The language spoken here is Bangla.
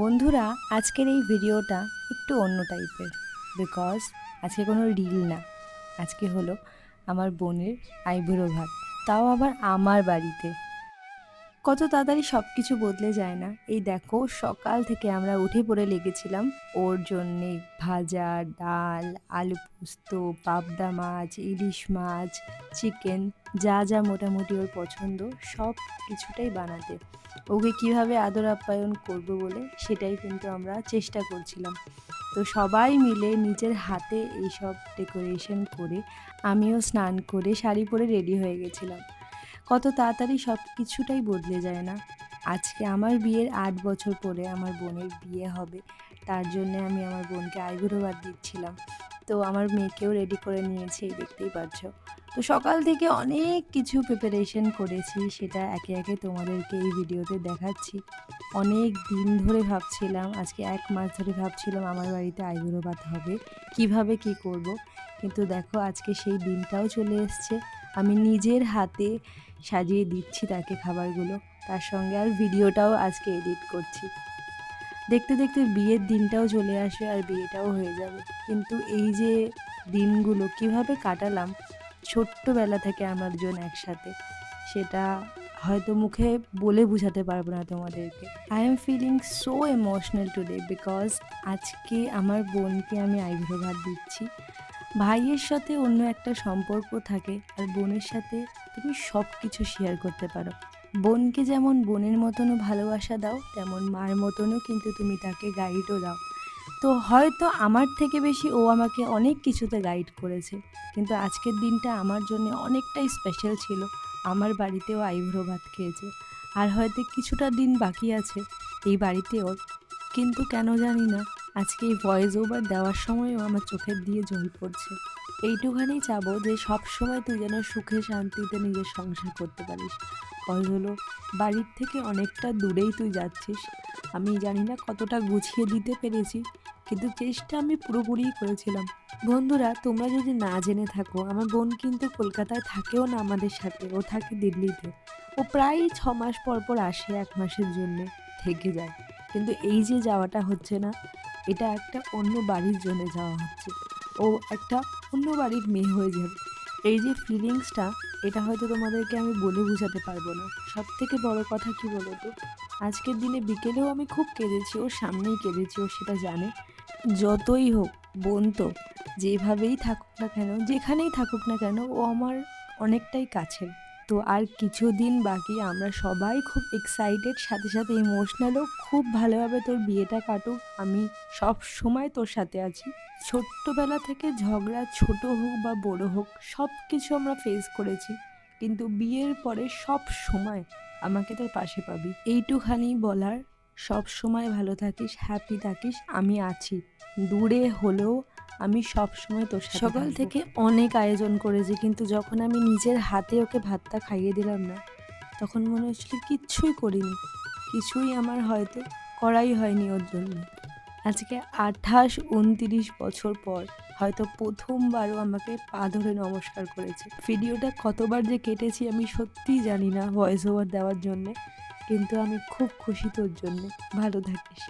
বন্ধুরা, আজকের এই ভিডিওটা একটু অন্য টাইপের বিকজ আজকে কোনো রিল না। আজকে হলো আমার বোনের আইবুড়ো ভাত তাও আবার আমার বাড়িতে। কত তাড়াতাড়ি সব কিছু বদলে যায় না। এই দেখো, সকাল থেকে আমরা উঠে পড়ে লেগেছিলাম ওর জন্যে ভাজা, ডাল, আলু পোস্ত, পাবদা মাছ, ইলিশ মাছ, চিকেন, যা যা মোটামুটি ওর পছন্দ সব কিছুটাই বানাতে। ওকে কীভাবে আদর আপ্যায়ন করব বলে সেটাই কিন্তু আমরা চেষ্টা করছিলাম। তো সবাই মিলে নিজের হাতে এইসব ডেকোরেশন করে আমিও স্নান করে শাড়ি পরে রেডি হয়ে গেছিলাম। কত তাড়াতাড়ি সব কিছুটাই বদলে যায় না। আজকে আমার বিয়ের আট বছর পরে আমার বোনের বিয়ে হবে, তার জন্য আমি আমার বোনকে আইবুড়ো ভাত দিচ্ছিলাম। তো আমার মেয়েকেও রেডি করে নিয়েছি, এই দেখতেই পাচ্ছ। তো সকাল থেকে অনেক কিছু প্রিপারেশন করেছি, সেটা একে একে তোমাদেরকে এই ভিডিওতে দেখাচ্ছি। অনেক দিন ধরে ভাবছিলাম, আজকে এক মাস ধরে ভাবছিলাম আমার বাড়িতে আইবুড়ো ভাত হবে, কীভাবে কি করব? কিন্তু দেখো, আজকে সেই দিনটাও চলে এসছে। আমি নিজের হাতে সাজিয়ে দিচ্ছি তাকে খাবারগুলো, তার সঙ্গে আর ভিডিওটাও আজকে এডিট করছি। দেখতে দেখতে বিয়ের দিনটাও চলে আসে আর বিয়েটাও হয়ে যাবে। কিন্তু এই যে দিনগুলো কীভাবে কাটালাম ছোট্টবেলা থেকে আমরা দুজন একসাথে, সেটা হয়তো মুখে বলে বোঝাতে পারব না তোমাদেরকে। I am feeling so emotional today because আজকে আমার বোনকে আমি আইভ্রো ভাত দিচ্ছি। ভাইয়ের সাথে অন্য একটা সম্পর্ক থাকে আর বোনের সাথে তুমি সব কিছু শেয়ার করতে পারো। বোনকে যেমন বোনের মতনও ভালোবাসা দাও, তেমন মার মতনও কিন্তু তুমি তাকে গাইডও দাও। তো হয়তো আমার থেকে বেশি ও আমাকে অনেক কিছুতে গাইড করেছে। কিন্তু আজকের দিনটা আমার জন্য অনেকটাই স্পেশাল ছিল। আমার বাড়িতেও আইভ্রো ভাত খেয়েছে। আর হয়তো কিছুটা দিন বাকি আছে এই বাড়িতে ওর কিন্তু কেন জানি না, আজকে এই ভয়েস ওভার দেওয়ার সময়ও আমার চোখের দিয়ে জল পড়ছে। এইটুখানি চাবো যে সব সময় তুই যেন সুখে শান্তিতে নিজের সংসার করতে পারিস। কজ হলো, বাড়ির থেকে অনেকটা দূরেই তুই যাচ্ছিস। আমি জানি না কতটা গুছিয়ে দিতে পেরেছি, কিন্তু চেষ্টা আমি পুরোপুরিই করেছিলাম। বন্ধুরা, তোমরা যদি না জেনে থাকো, আমার বোন কিন্তু কলকাতায় থাকেও না আমাদের সাথে। ও থাকে দিল্লিতে। ও প্রায় ছ মাস পর পর আসে এক মাসের জন্য, থেকে যায়। কিন্তু এই যে যাওয়াটা হচ্ছে না, এটা একটা অন্য বাড়ির জন্য যাওয়া হচ্ছে। ও একটা অন্য বাড়ির মেয়ে হয়ে যাবে। এই যে ফিলিংসটা এটা হয়তো তোমাদেরকে আমি বলে বোঝাতে পারব না। সব থেকে বড় কথা কি বলো তো আজকের দিনে বিকেলেও আমি খুব কেঁদেছি, ওর সামনেই কেঁদেছি, ও সেটা জানে। যতই হোক, বোন তো, যেভাবেই থাকুক না কেন, যেখানেই থাকুক না কেন, ও আমার অনেকটাই কাছের। তো আর কিছুদিন বাকি, আমরা সবাই খুব এক্সাইটেড সাথে সাথে ইমোশনালও খুব ভালোভাবে তোর বিয়েটা কাটুক। আমি সব সময় তোর সাথে আছি। ছোট্টবেলা থেকে ঝগড়া ছোট হোক বা বড় হোক সব কিছু আমরা ফেস করেছি। কিন্তু বিয়ের পরে সব সময় আমাকে তোর পাশে পাবি। এইটুখানি বলার, সব সময় ভালো থাকিস হ্যাপি থাকিস, আমি আছি। দূরে হলেও আমি সব সময় তোর সাথে সকাল থেকে অনেক আয়োজন করেছি কিন্তু যখন আমি নিজের হাতে ওকে ভাতটা খাইয়ে দিলাম না তখন মনে হচ্ছিল কিচ্ছুই করিনি। কিছুই আমার হয়তো করাই হয়নি ওর জন্য। আজকে আঠাশ উনতিরিশ বছর পর হয়তো প্রথমবারও আমাকে পা ধরে নমস্কার করেছে। ভিডিওটা কতবার যে কেটেছি আমি সত্যিই জানি না ভয়েস ওভার দেওয়ার জন্যে কিন্তু আমি খুব খুশি তোর জন্যে। ভালো থাকিস।